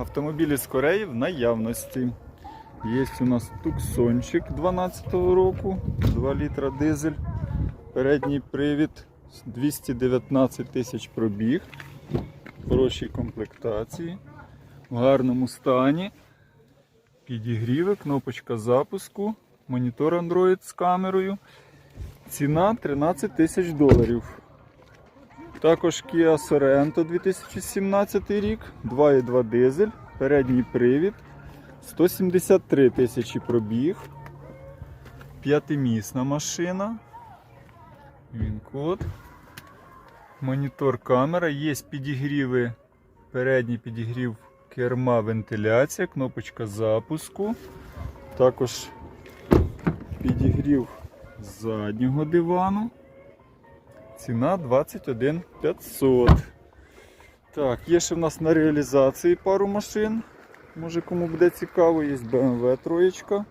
Автомобілі з Кореї в наявності. Є у нас туксончик 12-го року, 2 літра дизель, передній привід, 219 тисяч пробіг, в хорошій комплектації, в гарному стані. Підігріви, кнопочка запуску, монітор Android з камерою. Ціна 13 тисяч доларів. Також Kia Sorento 2017 рік, 2,2 дизель, передній привід, 173 тисячі пробіг, п'ятимісна машина. Він. Монітор камера, є підігріви, передній підігрів керма, вентиляція, кнопочка запуску. Також підігрів заднього дивану. Ціна 21 500. Так, є ще в нас на реалізації пару машин. Може кому буде цікаво, є BMW троєчка.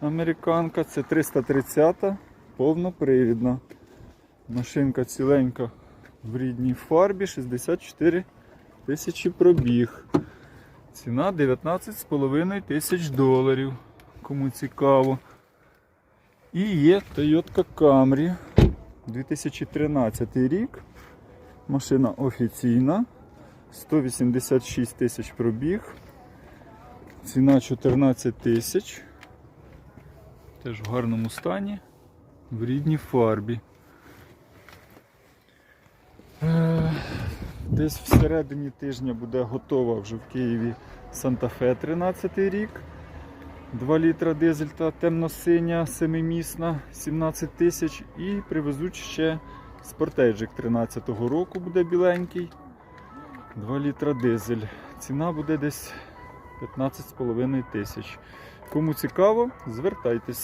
Американка. Це 330 повнопривідна. Машинка ціленька в рідній фарбі, 64 тисячі пробіг. Ціна 19,5 тисяч доларів. Кому цікаво. І є Toyota Camry 2013 рік. Машина офіційна. 186 тисяч пробіг. Ціна 14 тисяч. Теж в гарному стані. В рідній фарбі. Е, Десь всередині тижня буде готова вже в Києві Санта-Фе 13 рік. 2 літра дизель та темно-синя, семимісна, 17 тисяч. І привезуть ще спортейджик 13-го року буде біленький. 2 літра дизель. Ціна буде десь 15,5 тисяч. Кому цікаво, звертайтесь.